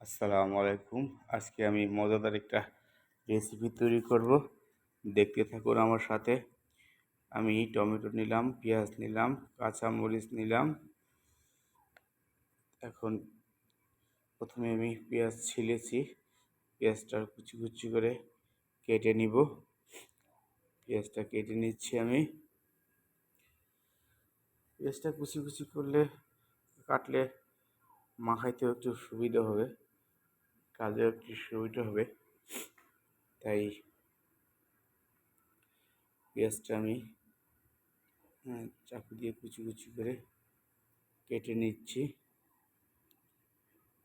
আসসালামু আলাইকুম। আজকে আমি মজাদার একটা রেসিপি তৈরি করব। দেখতে থাকুন আমার সাথে। আমি টমেটো নিলাম, পেঁয়াজ নিলাম কাঁচা মরিচ নিলাম। এখন প্রথমে আমি পেঁয়াজ ছিলেছি। পেঁয়াজটা কুচি কুচি করে কেটে নিব। পেঁয়াজটা কেটে নিচ্ছি আমি। পেঁয়াজটা কুচি কুচি করলে, কাটলে মাখাইতেও একটু সুবিধা হবে। কাজেও একটু সুবিধা হবে। তাই পেঁয়াজটা আমি হ্যাঁ, চাকু দিয়ে কুচি কুচি করে কেটে নিচ্ছি।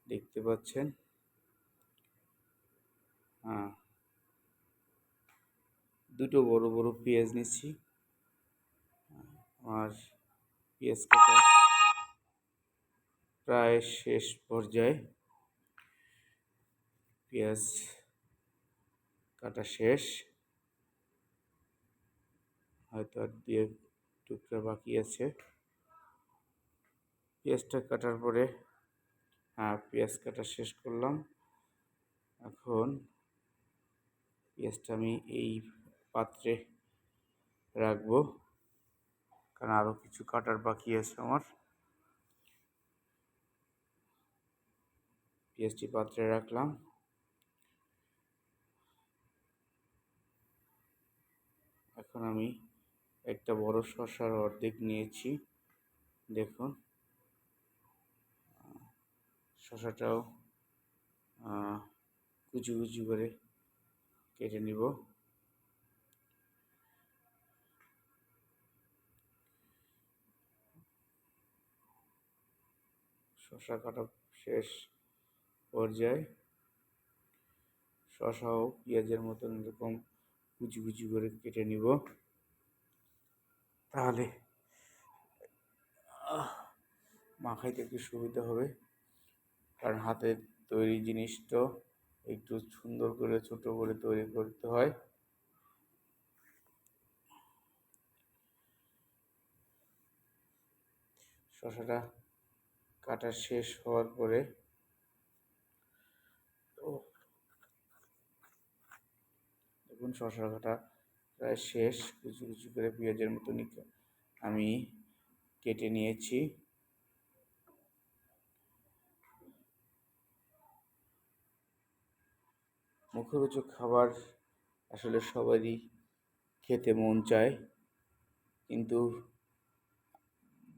দেখতে পাচ্ছেন? হ্যাঁ। দুটো বড় বড় পেঁয়াজ নিচ্ছি। আর পেঁয়াজ কাটা প্রায় শেষ পর্যায়ে পেঁয়াজ কাটা শেষ। হয়তো আর দিয়ে টুকরা বাকি আছে। পেঁয়াজটা কাটার পরে হ্যাঁ পেঁয়াজ কাটা শেষ করলাম। এখন পেঁয়াজটা আমি এই পাত্রে রাখব, কারণ আরও কিছু কাটার বাকি আছে আমার। পেঁয়াজটি পাত্রে রাখলাম। এখন আমি একটা বড় শশার অর্ধেক নিয়েছি। দেখুন। শশাটাও কুচি কুচি করে কেটে নিব। শসা কাটা শেষ পর্যায়ে শসাও পেঁয়াজের মতন এরকম কুচি কুচি করে কেটে নিব। তাহলে মাখাইতে একটু সুবিধা হবে। কারণ হাতের তৈরি জিনিসটা একটু সুন্দর করে, ছোট করে তৈরি করতে হয়। শশাটা কাটা শেষ হওয়ার পরে দেখুন শশা কাটা প্রায় শেষ। কিছু কিছু করে পেঁয়াজের মতন আমি কেটে নিয়েছি। মুখরোচক খাবার আসলে সবারই খেতে মন চায়। কিন্তু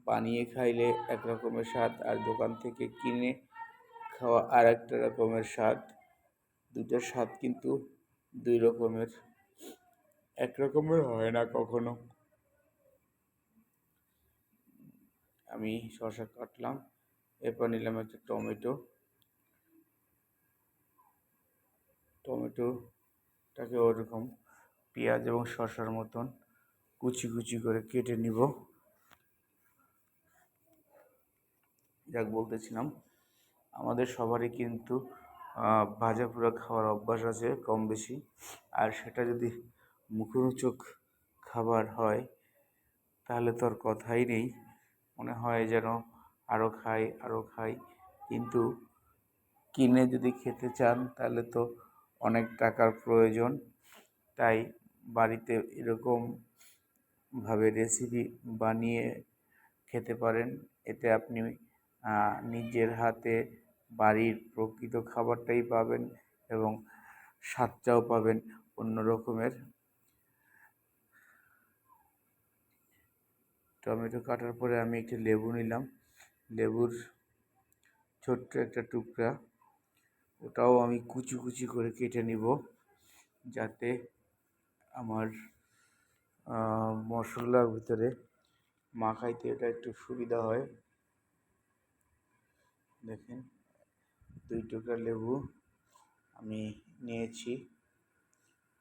বানিয়ে খাইলে এক রকমের স্বাদ আর দোকান থেকে কিনে খাওয়া আর একটা রকমের স্বাদ। দুটোর স্বাদ কিন্তু দুই রকমের। এক রকমের হয় না কখনো। আমি শসা কাটলাম, এরপর নিলাম একটা টমেটো। টমেটোটাকে ওরকম পেঁয়াজ এবং শসার মতন কুচি কুচি করে কেটে নিব। যাক, বলতেছিলাম, আমাদের সবারই কিন্তু ভাজা পোড়া খাওয়ার অভ্যাস আছে কম বেশি। আর সেটা যদি মুখরোচক খাবার হয়, তাহলে তো আর কথাই নেই। মনে হয় যেন আরও খাই আরও খাই। কিন্তু কিনে যদি খেতে চান, তাহলে তো অনেক টাকার প্রয়োজন। তাই বাড়িতে এরকমভাবে রেসিপি বানিয়ে খেতে পারেন। এতে আপনি নিজের হাতে বাড়ির প্রকৃত খাবারটাই পাবেন এবং স্বাদটাও পাবেন অন্য রকমের। টমেটো কাটার পরে আমি একটি লেবু নিলাম। লেবুর ছোট্ট একটা টুকরা, ওটাও আমি কুচি কুচি করে কেটে নিব যাতে আমার মশলার ভিতরে মাখাইতে এটা একটু সুবিধা হয়। দেখেন। দুই টুকরা লেবু আমি নিয়েছি।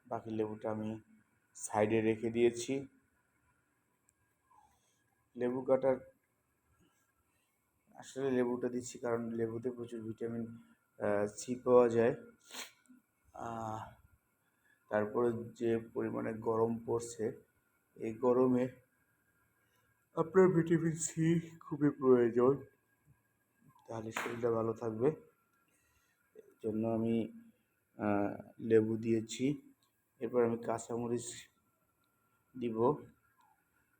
বাকি লেবুটা আমি সাইডে রেখে দিয়েছি। লেবু কাটার আসলে লেবুটা দিচ্ছি কারণ লেবুতে প্রচুর ভিটামিন সি পাওয়া যায়। তারপরে যে পরিমাণে গরম পড়ছে, এই গরমে আপনার ভিটামিন সি খুবই প্রয়োজন। তাহলে শরীরটা ভালো থাকবে। জন্য আমি লেবু দিয়েছি। এরপর আমি কাঁচামরিচ দিব।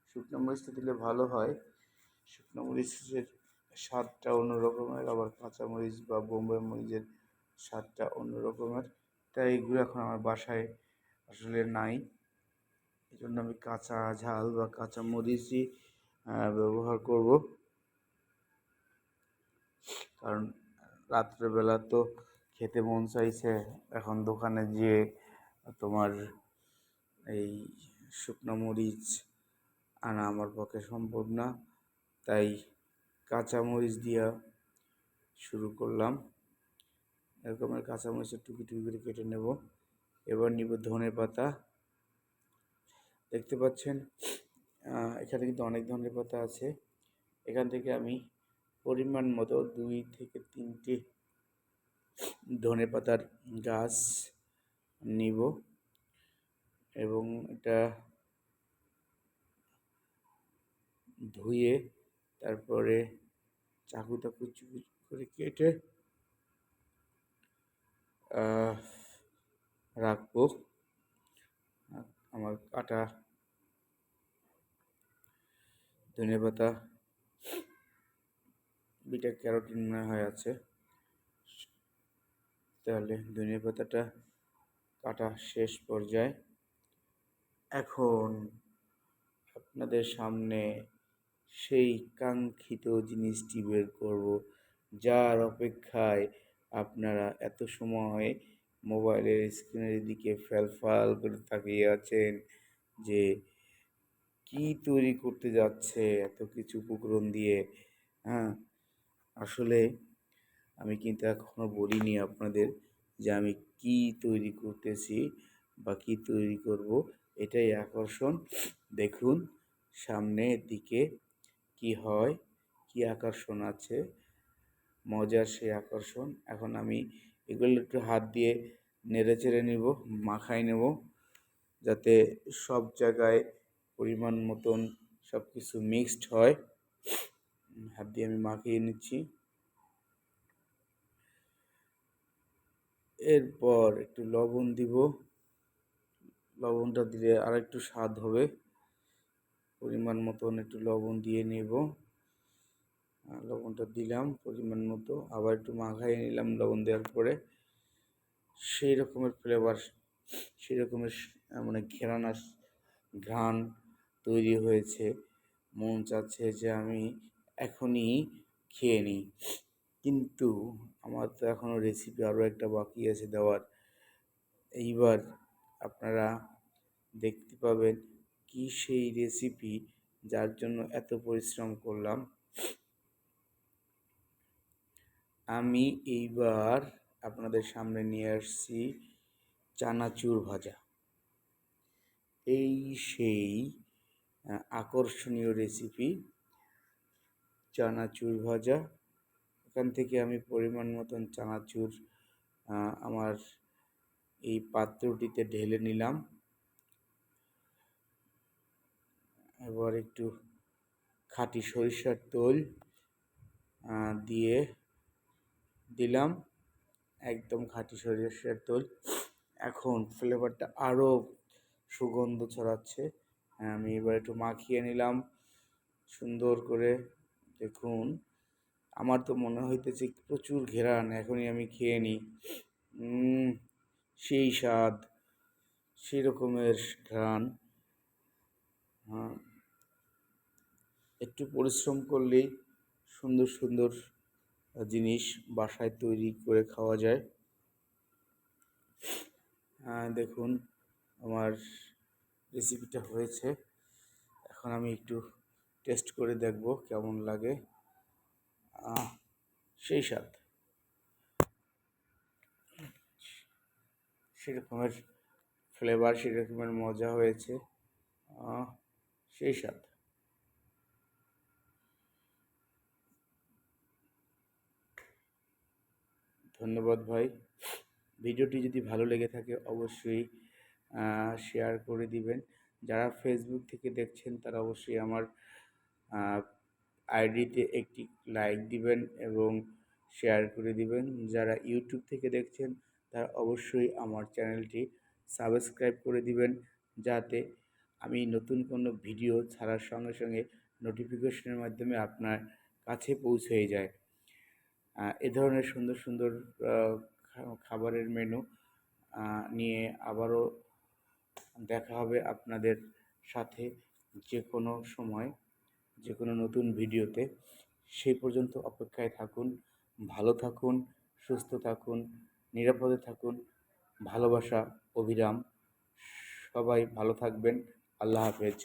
শুকনো মরিচটা দিলে ভালো হয়। শুকনো মরিচের স্বাদটা অন্য রকমের আবার কাঁচামরিচ বা বোম্বাই মরিচের স্বাদটা অন্য রকমের তাই এগুলো এখন আমার বাসায় আসলে নাই। এই জন্য আমি কাঁচা ঝাল বা কাঁচা মরিচই ব্যবহার করব। কারণ রাত্রেবেলা তো খেতে মন চাইছে, এখন দোকানে গিয়ে তোমার এই শুকনো মরিচ আনা আমার পক্ষে সম্ভব না। তাই কাঁচা মরিচ দিয়া শুরু করলাম। এরকমের কাঁচা মরিচের টুকি টুকি করে কেটে নেব। এবার নিব ধনে পাতা। দেখতে পাচ্ছেন এখানে কিন্তু অনেক ধনে পাতা আছে। এখান থেকে আমি পরিমাণ মতো দুই থেকে তিনটি ধনে পাতার গাছ নিব এবং এটা ধুয়ে তারপরে চাকুটা কুচি কুচি করে কেটে রাখব। আমার কাটা ধনে পাতা, বিটা ক্যারোটিন মনে হয় আছে। তাহলে ধনে পাতাটা কাটা শেষ পর্যায়ে। এখন আপনাদের সামনে সেই কাঙ্ক্ষিত জিনিসটি বের করব, যার অপেক্ষায় আপনারা এত সময় মোবাইলের স্ক্রিনের দিকে ফ্যালফাল করে তাকিয়ে আছেন যে কি তৈরি করতে যাচ্ছে, এত কিছু উপকরণ দিয়ে। হ্যাঁ আসলে আমি কিন্তু এখনও বলিনি আপনাদের যে আমি কি তৈরি করতেছি বা কি তৈরি করব। এটাই আকর্ষণ। দেখুন, সামনের দিকে কি হয়, কি আকর্ষণ আছে। মজার সেই আকর্ষণ। এখন আমি এগুলো একটু হাত দিয়ে নেড়ে চেড়ে নিব মাখাই নেব, যাতে সব জায়গায় পরিমাণ মতন সব কিছু মিক্সড হয়। হাত দিয়ে আমি মাখিয়ে নিচ্ছি। এরপর একটু লবণ দিব। লবণটা দিলে আর একটু স্বাদ হবে। পরিমাণ মতন একটু লবণ দিয়ে নেব। লবণটা দিলাম পরিমাণ মতো। আবার একটু মাখাই নিলাম লবণ দেওয়ার পরে। সেই রকমের ফ্লেভার সেই রকমের মানে ঘেরান ঘ্রাণ তৈরি হয়েছে। মন চাচ্ছে যে আমি এখনই খেয়ে নিই। কিন্তু আমার তো এখনও রেসিপি আরও একটা বাকি আছে দেওয়ার। এইবার আপনারা দেখতে পাবেন কি সেই রেসিপি যার জন্য এত পরিশ্রম করলাম। আমি এইবার আপনাদের সামনে নিয়ে আসছি চানাচুর ভাজা। এই সেই আকর্ষণীয় রেসিপি চানাচুর ভাজা। এখান থেকে আমি পরিমাণ মতন চানাচুর আমার এই পাত্রটিতে ঢেলে নিলাম। এবার একটু খাঁটি সরিষার তেল দিয়ে দিলাম। একদম খাঁটি সরিষার তেল এখন ফ্লেভারটা আরও সুগন্ধ ছড়াচ্ছে। আমি এবার একটু মাখিয়ে নিলাম। সুন্দর করে দেখুন। আমার তো মনে হইতেছে প্রচুর ঘেরান, এখনই আমি খেয়ে নিই। সেই স্বাদ, সেই রকমের ঘ্রাণ। হ্যাঁ একটু পরিশ্রম করলেই সুন্দর সুন্দর জিনিস বাসায় তৈরি করে খাওয়া যায়। দেখুন, আমার রেসিপিটা হয়েছে। এখন আমি একটু টেস্ট করে দেখব কেমন লাগে। সেই স্বাদ। সেরকমের ফ্লেভার সেরকমের মজা হয়েছে। সেই স্বাদ। ধন্যবাদ ভাই। ভিডিওটি যদি ভালো লেগে থাকে, অবশ্যই শেয়ার করে দিবেন। যারা ফেসবুক থেকে দেখছেন, তারা অবশ্যই আমার আইডিতে একটি লাইক দিবেন এবং শেয়ার করে দিবেন। যারা ইউটিউব থেকে দেখছেন, তারা অবশ্যই আমার চ্যানেলটি সাবস্ক্রাইব করে দিবেন যাতে আমি নতুন কোনো ভিডিও ছাড়ার সঙ্গে সঙ্গে নোটিফিকেশনের মাধ্যমে আপনার কাছে পৌঁছে যায়। এ ধরনের সুন্দর সুন্দর খাবারের মেনু নিয়ে আবারও দেখা হবে আপনাদের সাথে যে কোনো সময়। যে কোনো নতুন ভিডিওতে, সেই পর্যন্ত অপেক্ষায় থাকুন, ভালো থাকুন, সুস্থ থাকুন, নিরাপদে থাকুন, ভালোবাসা, অভিরাম, সবাই ভালো থাকবেন, আল্লাহ হাফেজ।